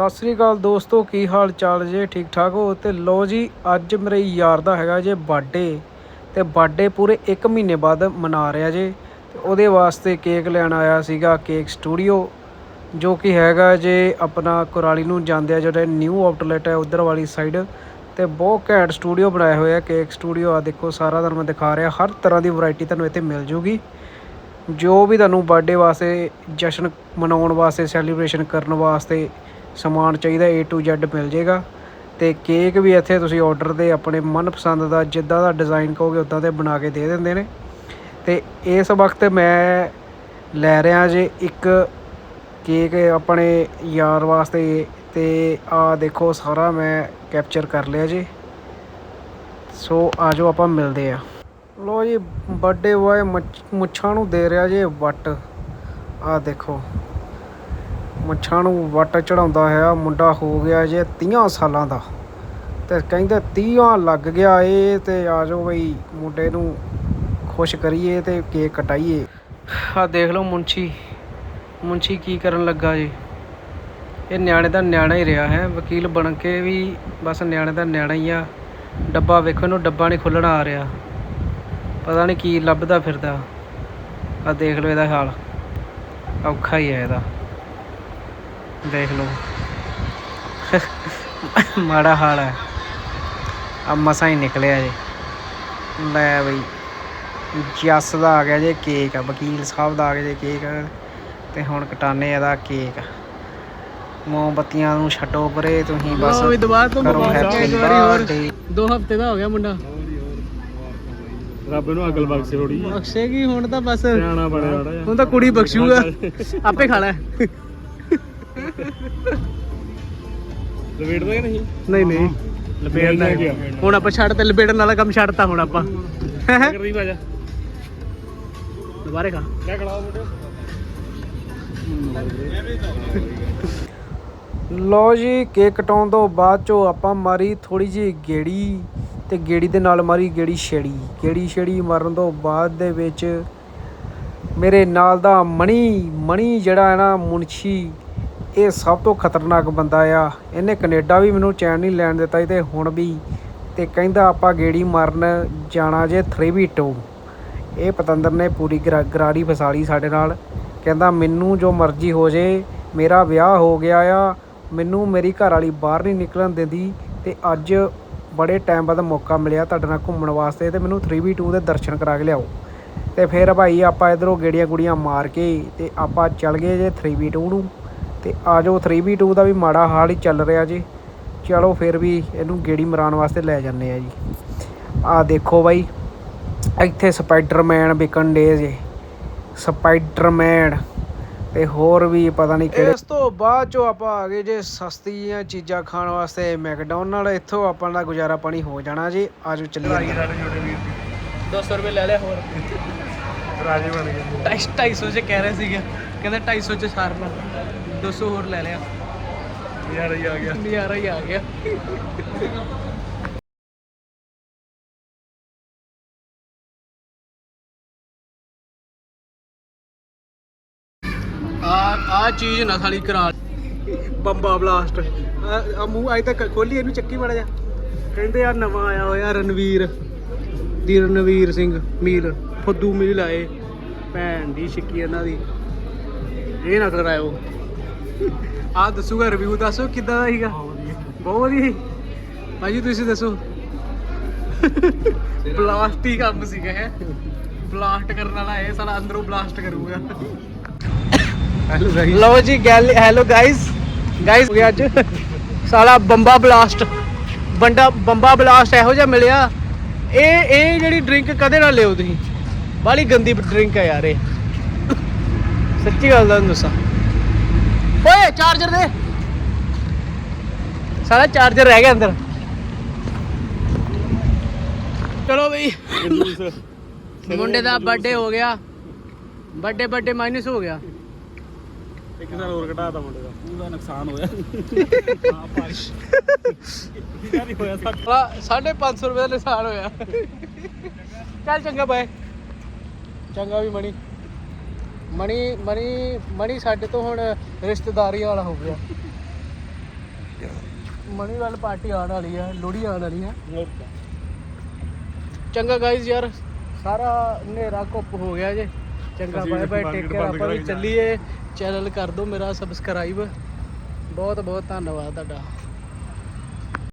ਸਤਿ ਸ੍ਰੀ ਅਕਾਲ ਦੋਸਤੋ, ਕੀ ਹਾਲ ਚਾਲ ਜੇ? ਠੀਕ ਠਾਕ ਹੋ? ਤੇ ਲੋ ਜੀ, ਅੱਜ ਮੇਰੇ ਯਾਰ ਦਾ ਹੈਗਾ ਜੇ ਬਰਥਡੇ ਤੇ ਬਰਥਡੇ ਪੂਰੇ 1 ਮਹੀਨੇ ਬਾਅਦ ਮਨਾ ਰਿਹਾ ਜੇ। ਤੇ ਉਹਦੇ ਵਾਸਤੇ ਕੇਕ ਲੈਣ ਆਇਆ ਸੀਗਾ, ਕੇਕ ਸਟੂਡੀਓ, ਜੋ ਕਿ ਹੈਗਾ ਜੇ ਆਪਣਾ ਕੁਰਾਲੀ ਨੂੰ ਜਾਂਦੇ ਆ ਜਿਹੜਾ ਨਿਊ ਆਊਟਲੈਟ ਹੈ ਉਧਰ ਵਾਲੀ ਸਾਈਡ ਤੇ ਬਹੁਤ ਘੈਂਟ ਸਟੂਡੀਓ ਬਣਾਇਆ ਹੋਇਆ ਕੇਕ ਸਟੂਡੀਓ। ਆ ਦੇਖੋ, ਸਾਰਾ ਤੁਹਾਨੂੰ ਮੈਂ ਦਿਖਾ ਰਿਹਾ। ਹਰ ਤਰ੍ਹਾਂ ਦੀ ਵੈਰਾਈਟੀ ਤੁਹਾਨੂੰ ਇੱਥੇ ਮਿਲ ਜੂਗੀ। ਜੋ ਵੀ ਤੁਹਾਨੂੰ ਬਰਥਡੇ ਵਾਸਤੇ ਜਸ਼ਨ ਮਨਾਉਣ ਵਾਸਤੇ ਸੈਲੀਬ੍ਰੇਸ਼ਨ ਕਰਨ ਵਾਸਤੇ ਸਮਾਨ ਚਾਹੀਦਾ A to Z ਮਿਲ ਜੇਗਾ ਤੇ ਕੇਕ ਵੀ ਇੱਥੇ ਤੁਸੀਂ ਆਰਡਰ ਦੇ ਆਪਣੇ ਮਨਪਸੰਦ ਦਾ ਜਿੱਦਾਂ ਦਾ ਡਿਜ਼ਾਈਨ ਕਹੋਗੇ ਉਦਾਂ ਦੇ ਬਣਾ ਕੇ ਦੇ ਦਿੰਦੇ ਨੇ। ਤੇ ਇਸ ਵਕਤ ਮੈਂ ਲੈ ਰਿਹਾ ਜੇ ਇੱਕ ਕੇਕ ਆਪਣੇ ਯਾਰ ਵਾਸਤੇ ਤੇ ਆ ਦੇਖੋ ਸਾਰਾ ਮੈਂ ਕੈਪਚਰ ਕਰ ਲਿਆ ਜੀ। ਸੋ ਆਜੋ ਆਪਾਂ ਮਿਲਦੇ ਆ ਲੋ ਜੀ ਬਰਥਡੇ ਬॉय ਮੁੱਛਾਂ ਨੂੰ ਦੇ ਰਿਹਾ ਜੇ ਵੱਟ। ਆ ਦੇਖੋ। ਮੁੱਛਾਂ ਨੂੰ ਵੱਟ ਚੜਾਉਂਦਾ ਹੈ। ਮੁੰਡਾ ਹੋ ਗਿਆ ਜੇ 30 ਸਾਲਾਂ ਦਾ ਤੇ ਕਹਿੰਦੇ 30 ਲੱਗ ਗਿਆ ਏ ਤੇ ਜਾਓ ਬਈ, ਮੁੰਡੇ ਨੂੰ ਖੁਸ਼ ਕਰੀਏ ਤੇ ਕੇਕ ਕਟਾਈਏ। ਆ ਦੇਖ ਲਓ ਮੁੰਸ਼ੀ ਮੁੰਸ਼ੀ ਕੀ ਕਰਨ ਲੱਗਾ ਜੀ ਇਹ ਨਿਆਣੇ ਦਾ ਨਿਆਣਾ ਹੀ ਰਿਹਾ ਹੈ। ਵਕੀਲ ਬਣ ਕੇ ਵੀ ਬਸ ਨਿਆਣੇ ਦਾ ਨਿਆਣਾ ਹੀ ਆ। ਡੱਬਾ ਵੇਖੋ, ਇਹਨੂੰ ਡੱਬਾ ਨਹੀਂ ਖੁੱਲਣਾ ਆ ਰਿਹਾ। ਪਤਾ ਨਹੀਂ ਕੀ ਲੱਭਦਾ ਫਿਰਦਾ। ਆ ਦੇਖ ਲਓ ਇਹਦਾ ਹਾਲ। ਔਖਾ ਹੀ ਹੈ ਇਹਦਾ। ਦੇਖ ਲਓ। ਮਾੜਾ ਹਾਲ ਹੈ। ਆ ਮਸਾਂ ਹੀ ਨਿਕਲਿਆ ਜੇ। ਲੈ ਬਈ ਜੱਸ ਦਾ ਆ ਗਿਆ ਜੇ ਕੇਕ ਵਕੀਲ ਸਾਹਿਬ ਦਾ ਆ ਗਿਆ ਜੇ ਕੇਕ। ਤੇ ਹੁਣ ਕਟਾਨੇ ਇਹਦਾ ਕੇਕ। ਮੋਮਬੱਤੀਆਂ ਨੂੰ ਛੱਡੋ ਪਰੇ ਤੁਸੀਂ ਬਸ ਵੀ ਦੁਬਾਰਾ ਤੋਂ। ਬਰਥਡੇ। ਦੋ ਹਫ਼ਤੇ ਦਾ ਹੋ ਗਿਆ ਮੁੰਡਾ। ਰੱਬ ਨੂੰ ਅਕਲ ਬਖਸ਼ੇ ਥੋੜੀ ਬਖਸ਼ੇਗੀ ਹੁਣ ਤਾਂ ਬਸ। ਸਿਆਣਾ ਬਣਿਆ ਥੋੜਾ ਹੁਣ ਤਾਂ ਕੁੜੀ ਬਖਸ਼ੂਗਾ। ਆਪੇ ਖਾ ਲੈ। ਲਵੇਟ ਦਾ ਕਿ ਨਹੀਂ ਨਹੀਂ। ਨਹੀਂ ਲਪੇੜਨਾ। ਹੁਣ ਆਪਾਂ ਛੱਡ ਤੇ ਲਪੇੜਨ ਵਾਲਾ ਕੰਮ ਛੱਡਤਾ ਹੁਣ ਆਪਾਂ। ਕਰਦੀ ਭਾਜਾ ਦੁਬਾਰੇ ਖਾ। ਕਿਆ ਖੜਾ ਮੁੰਡੇ ਲੋ ਜੀ ਕੇਕ ਕਟਾਉਣ ਤੋਂ ਬਾਅਦ ਚੋਂ ਆਪਾਂ ਮਾਰੀ ਥੋੜੀ ਜਿਹੀ ਗੇੜੀ ਤੇ ਗੇੜੀ ਦੇ ਨਾਲ ਮਾਰੀ ਗੇੜੀ ਛੇੜੀ। ਗੇੜੀ ਛੇੜੀ ਮਾਰਨ ਤੋਂ ਬਾਅਦ ਦੇ ਵਿੱਚ ਮੇਰੇ ਨਾਲ ਦਾ ਮਣੀ ਮਣੀ ਜਿਹੜਾ ਹੈ ਨਾ ਮੁਨਸ਼ੀ ਇਹ ਸਭ ਤੋਂ ਖਤਰਨਾਕ ਬੰਦਾ ਆ। ਇਹਨੇ ਕੈਨੇਡਾ ਵੀ ਮੈਨੂੰ ਚੈਨ ਨਹੀਂ ਲੈਣ ਦਿੱਤਾ ਸੀ ਤੇ ਹੁਣ ਵੀ ਤੇ ਕਹਿੰਦਾ ਆਪਾਂ ਗੇੜੀ ਮਾਰਨ ਜਾਣਾ ਜੇ 3v2 ਇਹ ਪਤੰਦਰ ਨੇ ਪੂਰੀ ਗਰਾ- ਗਰਾਰੀ ਫਸਾਲੀ ਸਾਡੇ ਨਾਲ। ਕਹਿੰਦਾ ਮੈਨੂੰ ਜੋ ਮਰਜ਼ੀ ਹੋ ਜੇ, ਮੇਰਾ ਵਿਆਹ ਹੋ ਗਿਆ ਆ, ਮੈਨੂੰ ਮੇਰੀ ਘਰ ਵਾਲੀ ਬਾਹਰ ਨਹੀਂ ਨਿਕਲਣ ਦਿੰਦੀ ਤੇ ਅੱਜ ਬੜੇ ਟਾਈਮ ਬਾਅਦ ਮੌਕਾ ਮਿਲਿਆ ਤੁਹਾਡੇ ਨਾਲ ਘੁੰਮਣ ਵਾਸਤੇ ਤੇ ਮੈਨੂੰ 3v2 ਦੇ ਦਰਸ਼ਨ ਕਰਾ ਕੇ ਲਿਆਓ। ਤੇ ਫਿਰ ਭਾਈ ਆਪਾਂ ਇਧਰੋਂ ਗੇੜੀਆਂ ਗੁੜੀਆਂ ਮਾਰ ਕੇ ਤੇ ਆਪਾਂ ਚੱਲ ਗਏ ਜੇ 3v2 ਨੂੰ। ਤੇ ਆਜੋ 3v2 ਦਾ ਵੀ ਮਾੜਾ ਹਾਲ ਹੀ ਚੱਲ ਰਿਹਾ ਜੀ। ਚਲੋ ਫਿਰ ਵੀ ਇਹਨੂੰ ਗੇੜੀ ਮਰਾਉਣ ਵਾਸਤੇ ਲੈ ਜਾਂਦੇ ਆ ਜੀ। ਆ ਦੇਖੋ ਬਾਈ ਇੱਥੇ ਸਪਾਈਡਰਮੈਨ ਵਿਕਣ ਡੇ ਜੇ। ਸਪਾਈਡਰਮੈਨ ਤੇ ਹੋਰ ਵੀ ਪਤਾ ਨਹੀਂ ਕਿਹੜੇ ਇਸ ਤੋਂ ਬਾਅਦ ਚੋਂ ਆਪਾਂ ਆ ਗਏ ਜੇ ਸਸਤੀਆਂ ਚੀਜ਼ਾਂ ਖਾਣ ਵਾਸਤੇ ਮੈਕਡੋਨਲਡ। ਇੱਥੋਂ ਆਪਾਂ ਦਾ ਗੁਜ਼ਾਰਾ ਪਾਣੀ ਹੋ ਜਾਣਾ ਜੀ। ਆਜੋ ਚੱਲੀਏ। ਅੰਦਰ। ਸਾਡੇ ਛੋਟੇ ਵੀਰ ਦੀ 200 ਰੁਪਏ ਲੈ ਲਿਆ ਹੋਰ। ਰਾਜੇ ਬਣ ਗਏ 250 ਚ ਕਹਿ ਰਹੇ ਸੀਗੇ। ਕਹਿੰਦੇ 250 ਚ ਸਾਰ ਲਾ। 200 ਹੋਰ ਲੈ ਲਿਆ ਯਾਰ ਹੀ ਆ ਗਿਆ ਨਜ਼ਾਰਾ ਹੀ ਆ ਗਿਆ ਆ ਆ ਚੀਜ਼ ਨਾ ਸਾਲੀ ਕਰਾ ਬੰਬਾ ਬਲਾਸਟ ਆ ਮੂੰਹ ਅਜੇ ਤੱਕ ਖੋਲੀ ਇਹਨੂੰ ਚੱਕੀ ਮੜਾ ਜਾ ਕਹਿੰਦੇ ਆ ਨਵਾਂ ਆਇਆ ਹੋਇਆ ਰਣਵੀਰ ਦੀ ਰਣਵੀਰ ਸਿੰਘ ਮੀਲ ਫੁੱਦੂ ਮੀਲ ਆਏ ਭੈਣ ਦੀ ਛਿੱਕੀ ਇਹਨਾਂ ਦੀ ਇਹ ਨਾ ਕਰਾਇਓ ਆ ਦੱਸੂਗਾ ਰਿਵਿਊ ਦੱਸੋ ਕਿੱਦਾਂ ਦਾ ਸੀਗਾ? ਬਹੁਤ ਵਧੀਆ। ਭਾਜੀ ਤੁਸੀਂ ਦੱਸੋ। ਬਲਾਸਟ ਹੀ ਕੰਮ ਸੀਗਾ ਹੈ। ਬਲਾਸਟ ਕਰਨ ਵਾਲਾ ਇਹ ਸਾਲਾ ਅੰਦਰੋਂ ਬਲਾਸਟ ਕਰੂਗਾ। ਹੈਲੋ ਗਾਈਸ ਲਓ ਜੀ ਗੈਲ ਹੈਲੋ ਗਾਇਸ ਗਾਇਸ ਹੋ ਗਿਆ ਅੱਜ। ਸਾਲਾ ਬੰਬਾ ਬਲਾਸਟ ਬੰਡਾ ਬੰਬਾ ਬਲਾਸਟ ਇਹੋ ਜਿਹਾ ਮਿਲਿਆ। ਇਹ ਇਹ ਜਿਹੜੀ ਡਰਿੰਕ ਕਦੇ ਨਾ ਲਿਓ ਤੁਸੀਂ। ਬਾਲੀ ਗੰਦੀ ਡਰਿੰਕ ਹੈ ਯਾਰ ਇਹ। ਸੱਚੀ ਗੱਲ ਦਾ ਦੱਸਾਂ। ਓਏ ਚਾਰਜਰ ਦੇ। ਸਾਲਾ ਚਾਰਜਰ ਰਹਿ ਗਿਆ ਅੰਦਰ। ਚਲੋ ਬਈ। ਮੁੰਡੇ ਦਾ ਬਰਥਡੇ ਹੋ ਗਿਆ। ਬਰਥਡੇ ਬਰਥਡੇ ਮਾਈਨਸ ਹੋ ਗਿਆ। ਇੱਕ ਸਾਲ ਹੋਰ ਘਟਾਤਾ ਮੁੰਡੇ ਦਾ। ਉਹਦਾ ਨੁਕਸਾਨ ਹੋਇਆ। ਹਾਂ ਨਹੀਂ ਹੋਇਆ ਸਾਡਾ 500 ਰੁਪਏ ਦਾ ਨੁਕਸਾਨ ਹੋਇਆ। ਚੱਲ ਚੰਗਾ ਬਾਏ ਚੰਗਾ ਵੀ ਮਣੀ। ਮਣੀ ਮਣੀ ਮਣੀ ਸਾਡੇ ਤੋਂ ਹੁਣ ਰਿਸ਼ਤੇਦਾਰੀ ਵਾਲਾ ਹੋ ਗਿਆ। ਮਣੀਵਾਲ ਪਾਰਟੀ ਆਉਣ ਵਾਲੀ ਆ ਲੋਹੜੀ ਆਉਣ ਵਾਲੀ ਆ। ਚੰਗਾ ਗਾਇਜ਼ ਯਾਰ ਸਾਰਾ ਹਨੇਰਾ ਘੁੱਪ ਹੋ ਗਿਆ ਜੇ। ਚੰਗਾ ਬਾਏ ਬਾਏ ਟੇਕ ਕੇਅਰ ਆਪਾਂ ਵੀ। ਚੱਲੀਏ। ਚੈਨਲ ਕਰ ਦਿਓ ਮੇਰਾ ਸਬਸਕ੍ਰਾਈਬ ਬਹੁਤ ਬਹੁਤ ਧੰਨਵਾਦ ਤੁਹਾਡਾ।